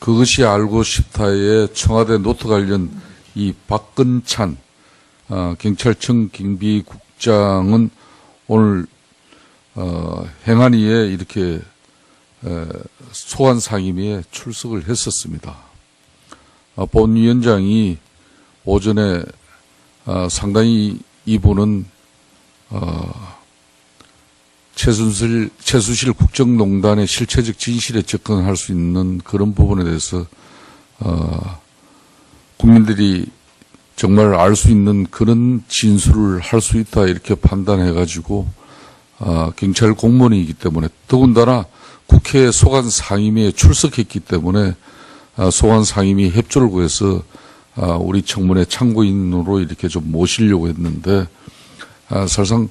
그것이 알고 싶다의 청와대 노트 관련 이 박근찬 어, 경찰청 경비국장은 오늘 어, 행안위에 이렇게 에, 소환 상임위에 출석을 했었습니다. 아, 본 위원장이 오전에 아, 상당히 이분은 어, 최순실, 최수실 국정농단의 실체적 진실에 접근할 수 있는 그런 부분에 대해서 어, 국민들이 정말 알 수 있는 그런 진술을 할 수 있다 이렇게 판단해 가지고 아, 경찰 공무원이기 때문에 더군다나 국회 소관 상임위에 출석했기 때문에 아, 소관 상임위 협조를 구해서 아, 우리 청문회 참고인으로 이렇게 좀 모시려고 했는데 아, 사실상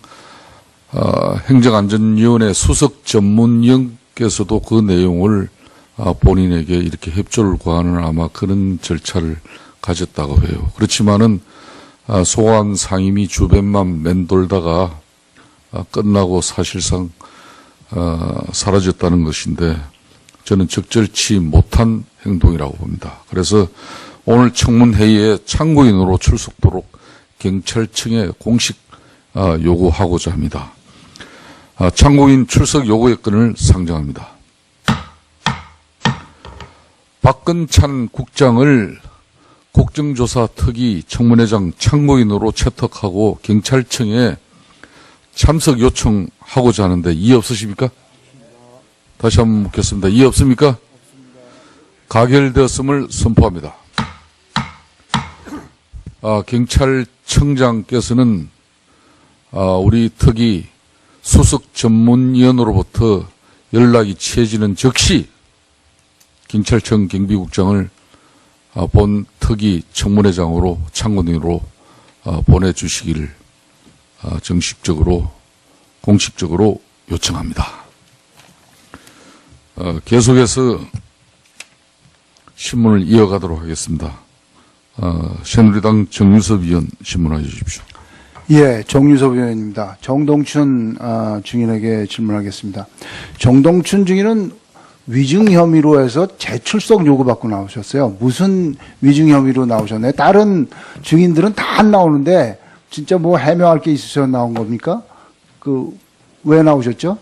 아, 행정안전위원회 수석 전문위원께서도 그 내용을 아, 본인에게 이렇게 협조를 구하는 아마 그런 절차를 가졌다고 해요. 그렇지만은 아, 소환 상임위 주변만 맴돌다가 아, 끝나고 사실상 아, 사라졌다는 것인데 저는 적절치 못한 행동이라고 봅니다. 그래서 오늘 청문회의에 참고인으로 출석도록 경찰청에 공식 아, 요구하고자 합니다. 아, 참고인 출석 요구의 건을 상정합니다. 박근찬 국장을 국정조사 특위 청문회장 참고인으로 채택하고 경찰청에 참석 요청하고자 하는데 이의 없으십니까? 다시 한번 묻겠습니다. 이의 없습니까? 가결되었음을 선포합니다. 아, 경찰청장께서는 아, 우리 특위 수석 전문위원으로부터 연락이 취해지는 즉시 경찰청 경비국장을 아, 본 특위 청문회장으로 참고인으로 아, 보내주시기를 아, 정식적으로 공식적으로 요청합니다. 어, 계속해서 신문을 이어가도록 하겠습니다. 어, 새누리당 정유섭 의원 신문해 주십시오. 예, 정유섭 의원입니다. 정동춘 아, 증인에게 질문하겠습니다. 정동춘 증인은 위증 혐의로 해서 재출석 요구받고 나오셨어요. 무슨 위증 혐의로 나오셨나요? 다른 증인들은 다 안 나오는데 진짜 뭐 해명할 게 있으셔서 나온 겁니까? 그 왜 나오셨죠?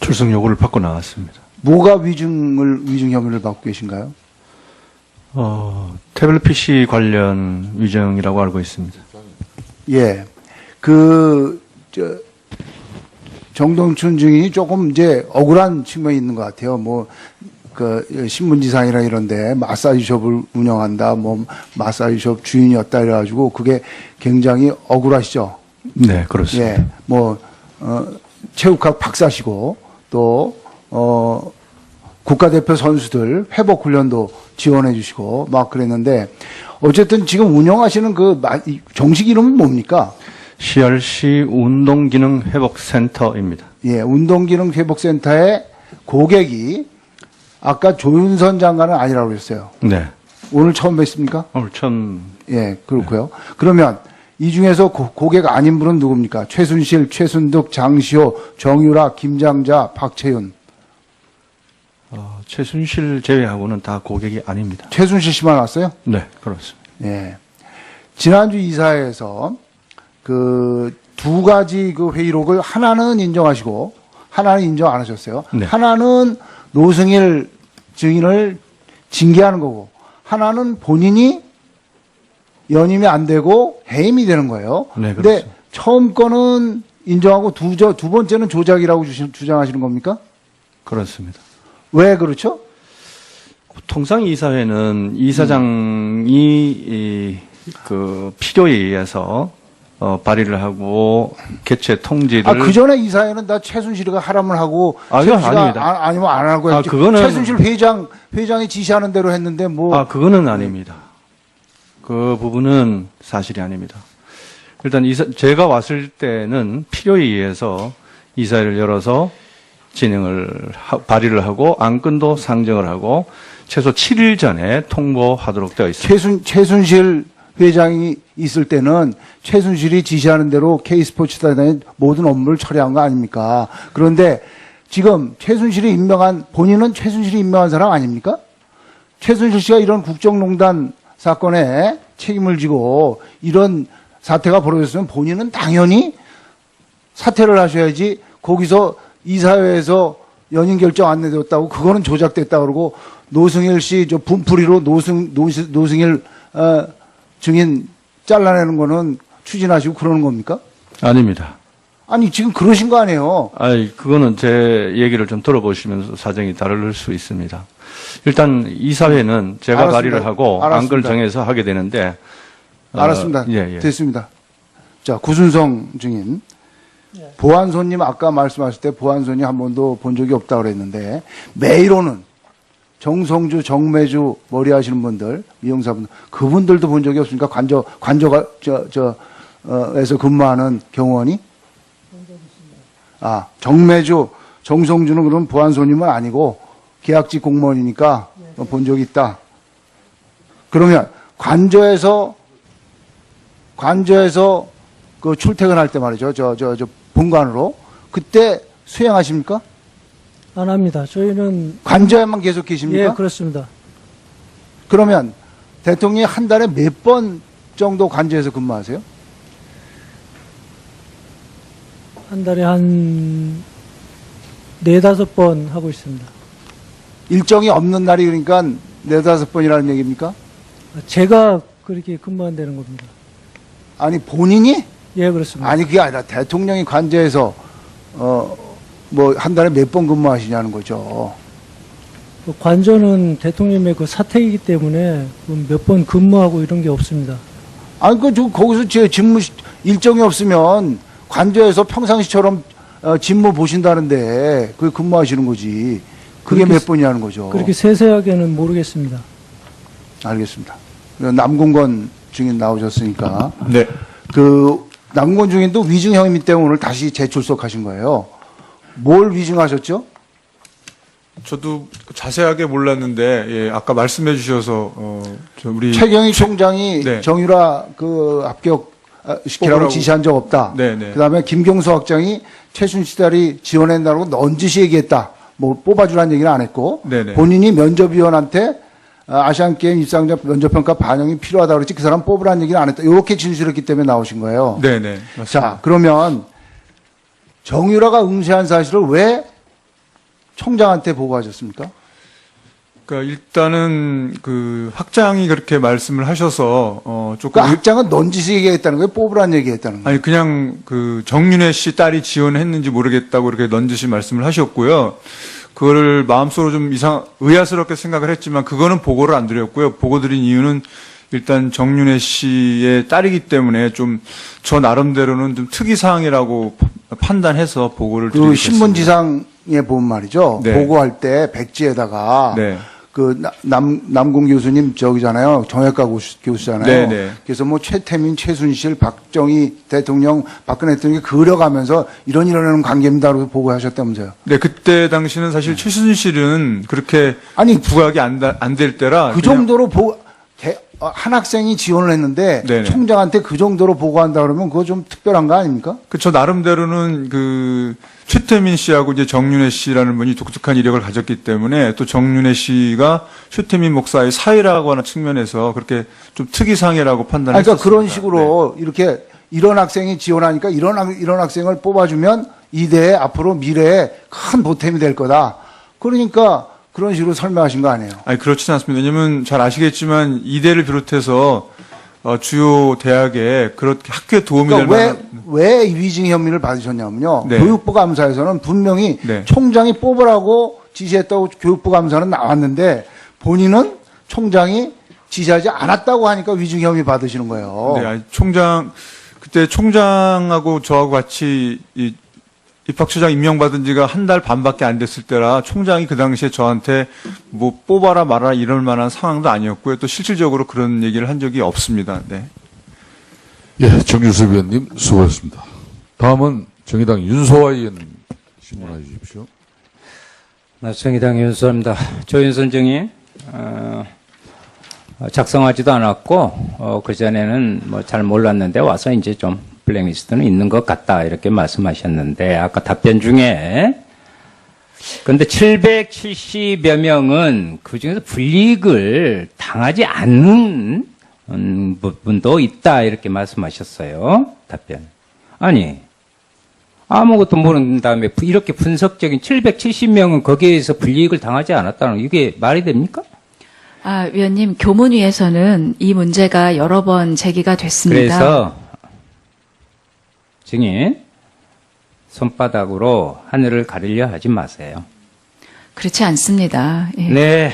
출석 요구를 받고 나왔습니다. 뭐가 위증을 위증 혐의를 받고 계신가요? 어, 태블릿 PC 관련 위정이라고 알고 있습니다. 예. 그, 저, 정동춘 증인이 조금 이제 억울한 측면이 있는 것 같아요. 뭐, 그, 신문지상이나 이런데 마사지숍을 운영한다, 뭐, 마사지숍 주인이었다 이래가지고 그게 굉장히 억울하시죠. 네, 그렇습니다. 예. 뭐, 어, 체육학 박사시고 또, 어, 국가대표 선수들 회복 훈련도 지원해 주시고 막 그랬는데 어쨌든 지금 운영하시는 그 정식 이름은 뭡니까? CRC 운동기능 회복센터입니다. 예, 운동기능 회복센터의 고객이 아까 조윤선 장관은 아니라고 그랬어요. 네. 오늘 처음 뵀습니까? 오늘 처음 예, 그렇고요. 그러면 이 중에서 고, 고객 아닌 분은 누굽니까? 최순실, 최순득, 장시호, 정유라, 김장자, 박채윤. 어, 최순실 제외하고는 다 고객이 아닙니다. 최순실 씨만 왔어요? 네, 그렇습니다. 예. 지난주 이사회에서 그 두 가지 그 회의록을 하나는 인정하시고 하나는 인정 안 하셨어요. 네. 하나는 노승일 증인을 징계하는 거고 하나는 본인이 연임이 안 되고 해임이 되는 거예요. 네, 그렇습니다. 처음 거는 인정하고 두, 저, 두 번째는 조작이라고 주시- 주장하시는 겁니까? 그렇습니다. 왜 그렇죠? 통상 이사회는 이사장이 이, 그 필요에 의해서 어, 발의를 하고 개최 통지를 아, 그 전에 이사회는 다 최순실이가 하라면 하고 아, 아닙니다. 아, 아니면 안 하고 아, 했지. 그거는- 최순실 회장 회장이 지시하는 대로 했는데 뭐 아, 그거는 아닙니다. 그 부분은 사실이 아닙니다. 일단 이사, 제가 왔을 때는 필요에 의해서 이사회를 열어서 진행을 하- 발의를 하고 안건도 상정을 하고 최소 7일 전에 통보하도록 되어 있습니다. 최순 최순실 회장이 있을 때는 최순실이 지시하는 대로 K스포츠단의 모든 업무를 처리한 거 아닙니까? 그런데 지금 최순실이 임명한 본인은 최순실이 임명한 사람 아닙니까? 최순실 씨가 이런 국정농단 사건에 책임을 지고 이런 사태가 벌어졌으면 본인은 당연히 사퇴를 하셔야지 거기서 이사회에서 연임 결정 안 내줬다고 그거는 조작됐다 그러고 노승일 씨 저 분풀이로 노승 노승일 어, 증인 잘라내는 거는 추진하시고 그러는 겁니까? 아닙니다. 아니 지금 그러신 거 아니에요? 아이, 그거는 제 얘기를 좀 들어보시면서 사정이 다를 수 있습니다. 일단 이사회는 제가 알았습니다. 발의를 하고 안걸 알았습니다. 정해서 하게 되는데 어, 알았습니다. 예, 예. 됐습니다. 자 구순성 증인 보안소님 아까 말씀하실 때 보안소님 한 번도 본 적이 없다 그랬는데 매일 오는 정성주, 정매주 머리 하시는 분들 미용사분들 그분들도 본 적이 없습니까? 관저 관저가 저저 어, 에서 근무하는 경호원이 아 정매주, 정성주는 그럼 보안소님은 아니고 계약직 공무원이니까 본 적이 있다. 그러면 관저에서 관저에서 그 출퇴근할 때 말이죠. 저, 저, 저, 본관으로. 그때 수행하십니까? 안 합니다. 저희는 관저에만 계속 계십니까? 예 그렇습니다. 그러면 대통령이 한 달에 몇 번 정도 관저에서 근무하세요? 한 달에 한 네다섯 번 하고 있습니다. 일정이 없는 날이 그러니까 네다섯 번이라는 얘기입니까? 제가 그렇게 근무한다는 겁니다. 아니, 본인이? 예 그렇습니다. 아니, 그게 아니라 대통령이 관저에서, 어, 뭐, 한 달에 몇 번 근무하시냐는 거죠. 그 관저는 대통령의 그 사택이기 때문에 그몇번 근무하고 이런 게 없습니다. 아니, 그, 저, 거기서 제 직무, 시- 일정이 없으면 관저에서 평상시처럼 어, 직무 보신다는데, 그게 근무하시는 거지. 그게 그렇게 몇 번이냐는 거죠. 그렇게 세세하게는 모르겠습니다. 알겠습니다. 남궁건 증인 나오셨으니까. 네. 그, 남궁건 증인도 위증 혐의 때문에 오늘 다시 재출석하신 거예요. 뭘 위증하셨죠? 저도 자세하게 몰랐는데 예, 아까 말씀해 주셔서 어, 저 우리 최경희 총장이 네. 정유라 그 합격 아, 시키라고 뽑으라고. 지시한 적 없다. 네, 네. 그다음에 김경수 학장이 최순실 딸이 지원한다고 넌지시 얘기했다. 뭐 뽑아주라는 얘기는 안 했고 네, 네. 본인이 면접위원한테 아, 아시안 게임 입상자 면접평가 반영이 필요하다 그랬지 그 사람 뽑으라는 얘기는 안 했다. 이렇게 진술했기 때문에 나오신 거예요. 네네 맞습니다. 자 그러면 정유라가 응시한 사실을 왜 총장한테 보고하셨습니까? 그러니까 일단은 그 학장이 그렇게 말씀을 하셔서 어, 조금 그 학장은 넌지시 얘기했다는 거예요. 뽑으라는 얘기했다는 거예요. 아니 그냥 그 정윤혜 씨 딸이 지원했는지 모르겠다고 이렇게 넌지시 말씀을 하셨고요. 그거를 마음속으로 좀 이상 의아스럽게 생각을 했지만 그거는 보고를 안 드렸고요. 보고 드린 이유는 일단 정윤혜 씨의 딸이기 때문에 좀 저 나름대로는 좀 특이 사항이라고 판단해서 보고를 그 드리겠습니다. 신문지상에 보면 말이죠. 네. 보고할 때 백지에다가 네. 그 남 남궁 교수님 저기잖아요. 정외과 교수, 교수잖아요. 네, 네. 그래서 뭐 최태민, 최순실, 박정희 대통령, 박근혜 대통령이 그려가면서 이런 이런 관계입니다라고 보고하셨다면서요. 네, 그때 당시는 사실 최순실은 그렇게 아니 부각이 안 될 때라 그 정도로 보 한 학생이 지원을 했는데 네네. 총장한테 그 정도로 보고한다 그러면 그거 좀 특별한 거 아닙니까? 그저 나름대로는 그 최태민 씨하고 이제 정윤혜 씨라는 분이 독특한 이력을 가졌기 때문에 또 정윤혜 씨가 최태민 목사의 사이라고 하는 측면에서 그렇게 좀 특이상이라고 판단했습니다. 그러니까 그런 식으로 이렇게 이런 학생이 지원하니까 이런 학- 이런 학생을 뽑아주면 이대에 앞으로 미래에 큰 보탬이 될 거다. 그러니까 그런 식으로 설명하신 거 아니에요? 아니 그렇지는 않습니다. 왜냐하면 잘 아시겠지만 이대를 비롯해서 어, 주요 대학에 그렇게 학교에 도움이 그러니까 될 왜, 만한 왜 위증 혐의를 받으셨냐면요. 네. 교육부 감사에서는 분명히 네. 총장이 뽑으라고 지시했다고 교육부 감사는 나왔는데 본인은 총장이 지시하지 않았다고 하니까 위증 혐의 받으시는 거예요. 네, 아니, 총장 그때 총장하고 저하고 같이 이 입학처장 임명받은 지가 한 달 반밖에 안 됐을 때라 총장이 그 당시에 저한테 뭐 뽑아라 말아라 이럴 만한 상황도 아니었고요. 또 실질적으로 그런 얘기를 한 적이 없습니다. 네. 예, 정유섭 의원님 수고하셨습니다. 다음은 정의당 윤소아 의원님 신문해 주십시오. 정의당 윤수입니다. 조윤선 증인 어, 작성하지도 않았고 어, 그 전에는 뭐 잘 몰랐는데 와서 이제 좀 블랙리스트는 있는 것 같다 이렇게 말씀하셨는데 아까 답변 중에 근데 770여 명은 그 중에서 불이익을 당하지 않는 음, 부분도 있다 이렇게 말씀하셨어요. 답변. 아니 아무것도 모르는 다음에 부- 이렇게 분석적인 770명은 거기에서 불이익을 당하지 않았다는 이게 말이 됩니까? 아, 위원님, 교문위에서는 이 문제가 여러 번 제기가 됐습니다. 그래서 증인 손바닥으로 하늘을 가리려 하지 마세요. 그렇지 않습니다. 예. 네.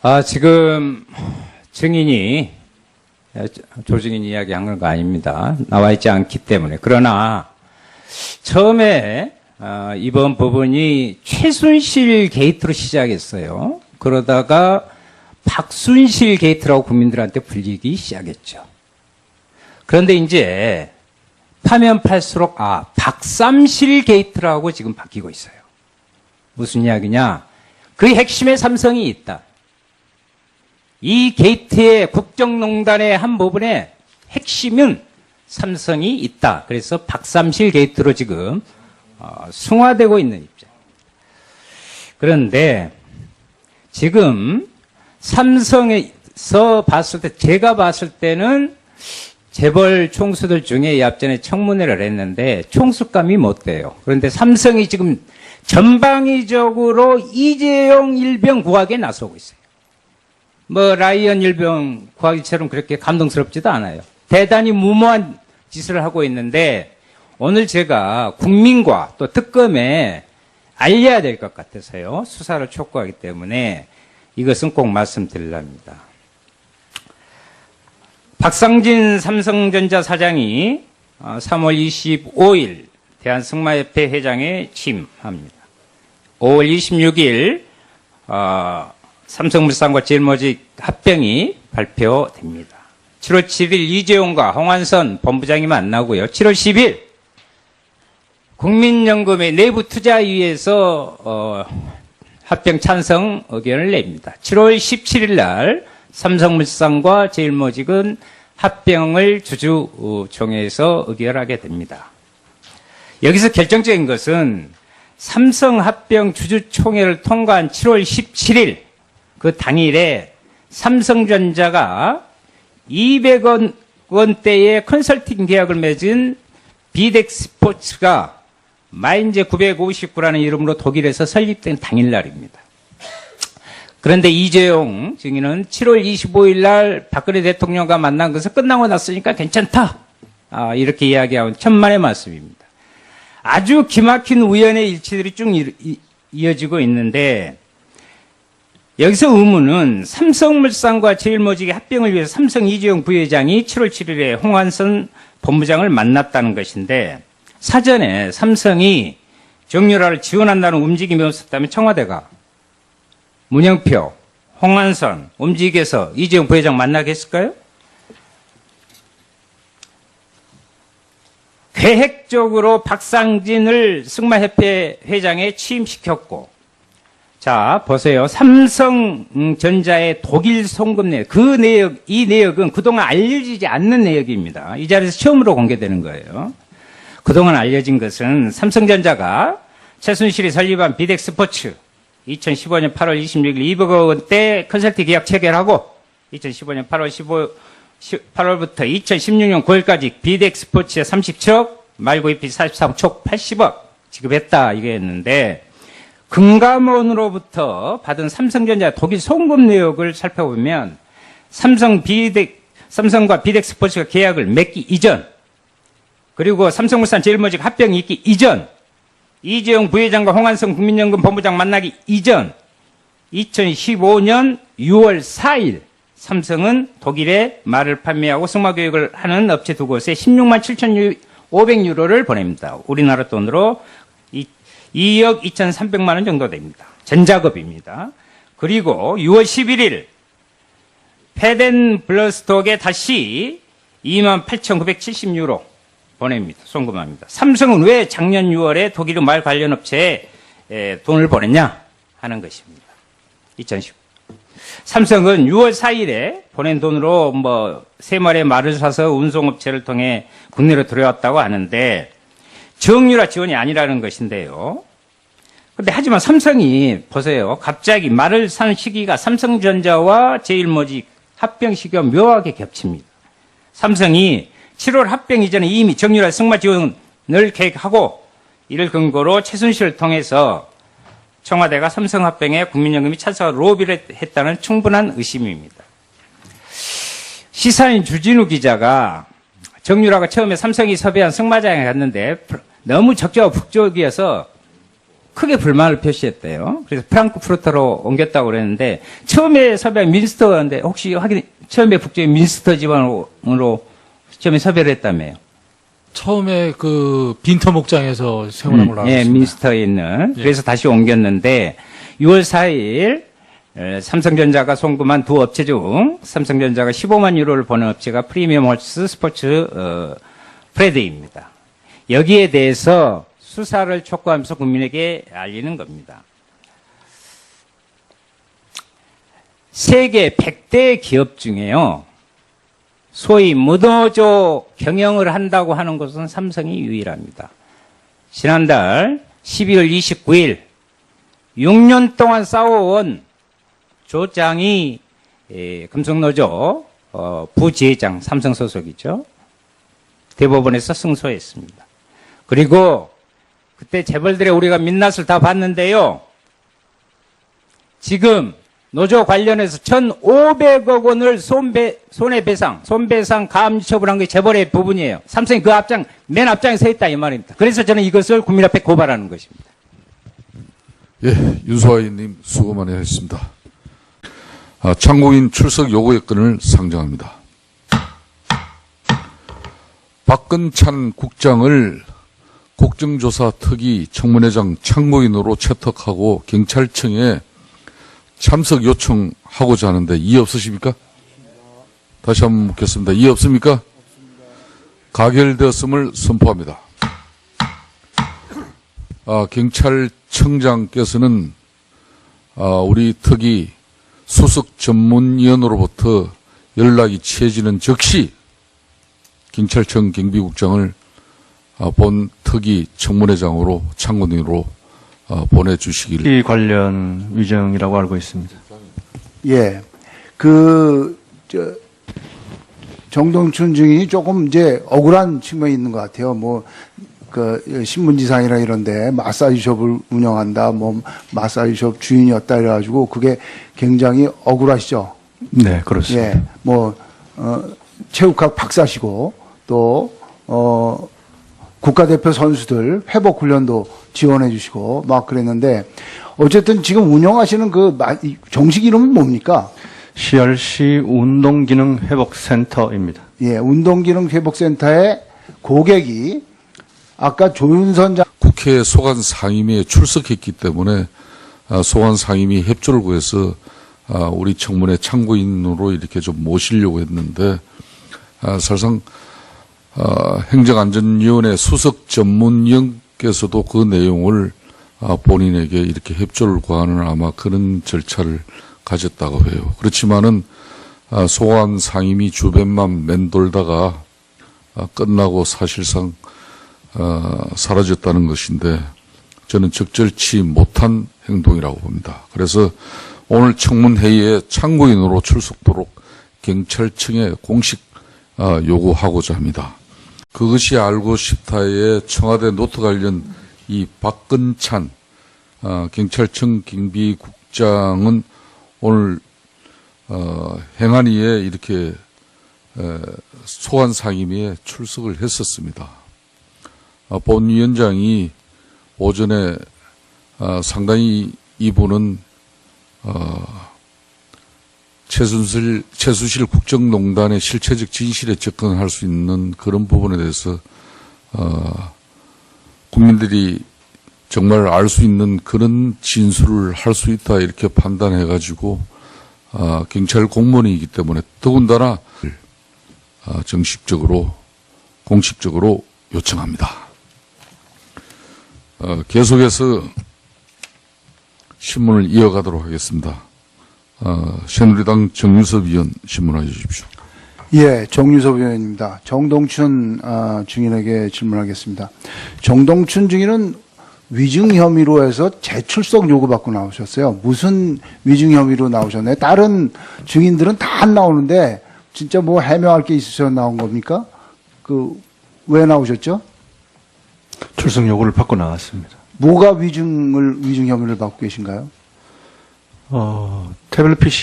아, 지금 증인이 조증인 이야기한 거 아닙니다. 나와 있지 않기 때문에. 그러나 처음에 아, 이번 법원이 최순실 게이트로 시작했어요. 그러다가 박순실 게이트라고 국민들한테 불리기 시작했죠. 그런데 이제 파면 팔수록 아 박삼실 게이트라고 지금 바뀌고 있어요. 무슨 이야기냐? 그 핵심에 삼성이 있다. 이 게이트의 국정농단의 한 부분에 핵심은 삼성이 있다. 그래서 박삼실 게이트로 지금 어, 승화되고 있는 입장입니다. 그런데 지금 삼성에서 봤을 때 제가 봤을 때는 재벌 총수들 중에 이 앞전에 청문회를 했는데 총수감이 못 돼요. 그런데 삼성이 지금 전방위적으로 이재용 일병 구하기에 나서고 있어요. 뭐 라이언 일병 구하기처럼 그렇게 감동스럽지도 않아요. 대단히 무모한 짓을 하고 있는데 오늘 제가 국민과 또 특검에 알려야 될 것 같아서요. 수사를 촉구하기 때문에 이것은 꼭 말씀드리랍니다. 박상진 삼성전자 사장이 3월 25일 대한승마협회 회장에 취임합니다. 5월 26일 어, 삼성물산과 제일모직 합병이 발표됩니다. 7월 7일 이재용과 홍한선 본부장이 만나고요. 7월 10일 국민연금의 내부 투자위에서 어, 합병 찬성 의견을 냅니다. 7월 17일 날 삼성물산과 제일모직은 합병을 주주총회에서 의결하게 됩니다. 여기서 결정적인 것은 삼성 합병 주주총회를 통과한 7월 17일 그 당일에 삼성전자가 200원 원대의 컨설팅 계약을 맺은 비덱 스포츠가 마인제 959라는 이름으로 독일에서 설립된 당일날입니다. 그런데 이재용 증인은 7월 25일 날 박근혜 대통령과 만난 것은 끝나고 났으니까 괜찮다. 아, 이렇게 이야기하는 천만의 말씀입니다. 아주 기막힌 우연의 일치들이 쭉 이어지고 있는데 여기서 의문은 삼성물산과 제일모직의 합병을 위해서 삼성 이재용 부회장이 7월 7일에 홍한선 본부장을 만났다는 것인데 사전에 삼성이 정유라를 지원한다는 움직임이 없었다면 청와대가 문영표, 홍한선 움직여서 이재용 부회장 만나겠을까요? 계획적으로 박상진을 승마협회 회장에 취임시켰고 자, 보세요. 삼성전자의 독일 송금 내역, 그 내역, 이 내역은 그동안 알려지지 않는 내역입니다. 이 자리에서 처음으로 공개되는 거예요. 그동안 알려진 것은 삼성전자가 최순실이 설립한 비덱 스포츠 2015년 8월 26일 200억 원대 컨설팅 계약 체결하고 2015년 8월 15, 8월부터 2016년 9월까지 비덱스포츠에 30척, 말고 입비 43촉 80억 지급했다 이거였는데 금감원으로부터 받은 삼성전자 독일 송금 내역을 살펴보면 삼성 비덱 삼성과 비덱스포츠가 계약을 맺기 이전 그리고 삼성물산 제일모직 합병이 있기 이전 이재용 부회장과 홍한성 국민연금 본부장 만나기 이전 2015년 6월 4일 삼성은 독일에 말을 판매하고 승마 교육을 하는 업체 두 곳에 16만 7,500유로를 보냅니다. 우리나라 돈으로 2억 2,300만 원 정도 됩니다. 전작업입니다. 그리고 6월 11일 페덴 블러스톡에 다시 2만 8,970유로 보냅니다. 송금합니다. 삼성은 왜 작년 6월에 독일 말 관련 업체에 에, 돈을 보냈냐 하는 것입니다. 2010. 삼성은 6월 4일에 보낸 돈으로 뭐 세 마리의 말을 사서 운송업체를 통해 국내로 들어왔다고 하는데 정유라 지원이 아니라는 것인데요. 근데 하지만 삼성이 보세요. 갑자기 말을 산 시기가 삼성전자와 제일모직 합병 시기와 묘하게 겹칩니다. 삼성이 7월 합병 이전에 이미 정유라 승마 지원을 계획하고 이를 근거로 최순실을 통해서 청와대가 삼성 합병에 국민연금이 찬성한 로비를 했다는 충분한 의심입니다. 시사인 주진우 기자가 정유라가 처음에 삼성이 섭외한 승마장에 갔는데 너무 적자와 북적이어서 크게 불만을 표시했대요. 그래서 프랑크푸르트로 옮겼다고 그랬는데 처음에 섭외한 민스터인데 혹시 확인 처음에 북적인 민스터 지방으로 처음에 섭외를 했다며요. 처음에 그 빈터 목장에서 생활한 걸로 알고 예, 있습니다. 민스터에 있는. 예. 그래서 다시 옮겼는데 6월 4일 에, 삼성전자가 송금한 두 업체 중 삼성전자가 15만 유로를 버는 업체가 프리미엄 홀스 스포츠 어, 프레드입니다. 여기에 대해서 수사를 촉구하면서 국민에게 알리는 겁니다. 세계 100대 기업 중에요. 소위 무노조 경영을 한다고 하는 것은 삼성이 유일합니다. 지난달 12월 29일 6년 동안 싸워온 조장이 에, 금속노조 어, 부지회장 삼성 소속이죠. 대법원에서 승소했습니다. 그리고 그때 재벌들의 우리가 민낯을 다 봤는데요. 지금 노조 관련해서 1,500억 원을 손배, 손해배상, 손배상 가압류 처분한 게 재벌의 부분이에요. 삼성이 그 앞장, 맨 앞장에 서 있다 이 말입니다. 그래서 저는 이것을 국민 앞에 고발하는 것입니다. 예, 윤소아 의원님 수고 많이 하셨습니다. 아, 참고인 출석 요구의 건을 상정합니다. 박근찬 국장을 국정조사 특위 청문회장 참고인으로 채택하고 경찰청에 참석 요청하고자 하는데 이의 없으십니까? 다시 한번 묻겠습니다. 이의 없습니까? 가결되었음을 선포합니다. 아, 경찰청장께서는 아, 우리 특위 수석 전문위원으로부터 연락이 취해지는 즉시 경찰청 경비국장을 아, 본 특위 청문회장으로 참고인으로 아, 보내주시기를 이 관련 위정이라고 알고 있습니다. 예. 그, 저, 정동춘 증인이 조금 이제 억울한 측면이 있는 것 같아요. 뭐, 그, 신문지상이나 이런데 마사지숍을 운영한다, 뭐, 마사지숍 주인이었다 이래가지고 그게 굉장히 억울하시죠. 네, 그렇습니다. 예. 뭐, 어, 체육학 박사시고 또, 어, 국가대표 선수들 회복 훈련도 지원해 주시고 막 그랬는데 어쨌든 지금 운영하시는 그 정식 이름은 뭡니까? CRC 운동기능회복센터입니다. 예, 운동기능회복센터의 고객이 아까 조윤선 장 국회 소관 상임위에 출석했기 때문에 아, 소관 상임위 협조를 구해서 아, 우리 청문회 참고인으로 이렇게 좀 모시려고 했는데 아, 사실상 아, 행정안전위원회 수석 전문위원 께서도 그 내용을 아, 본인에게 이렇게 협조를 구하는 아마 그런 절차를 가졌다고 해요. 그렇지만은 아, 소관 상임위 주변만 맴돌다가 아, 끝나고 사실상 어, 사라졌다는 것인데 저는 적절치 못한 행동이라고 봅니다. 그래서 오늘 청문회의에 참고인으로 출석도록 경찰청에 공식 어, 요구하고자 합니다. 그것이 알고 싶다의 청와대 노트 관련 이 박근찬 어, 경찰청 경비국장은 오늘 어, 행안위에 이렇게 에, 소환 상임위에 출석을 했었습니다. 아, 본 위원장이 오전에 아, 상당히 이분은 어, 최순실, 최수실 국정농단의 실체적 진실에 접근할 수 있는 그런 부분에 대해서 어, 국민들이 정말 알 수 있는 그런 진술을 할 수 있다 이렇게 판단해 가지고 아, 경찰 공무원이기 때문에 더군다나 아, 정식적으로 공식적으로 요청합니다. 어, 계속해서 신문을 이어가도록 하겠습니다. 어, 새누리당 정유섭 의원 신문해 주십시오. 예, 정유섭 의원입니다. 정동춘 아, 증인에게 질문하겠습니다. 정동춘 증인은 위증 혐의로 해서 재출석 요구받고 나오셨어요. 무슨 위증 혐의로 나오셨나요? 다른 증인들은 다 안 나오는데 진짜 뭐 해명할 게 있으셔서 나온 겁니까? 그 왜 나오셨죠? 출석 요구를 받고 나왔습니다. 뭐가 위증을 위증 혐의를 받고 계신가요? 어, 태블릿 PC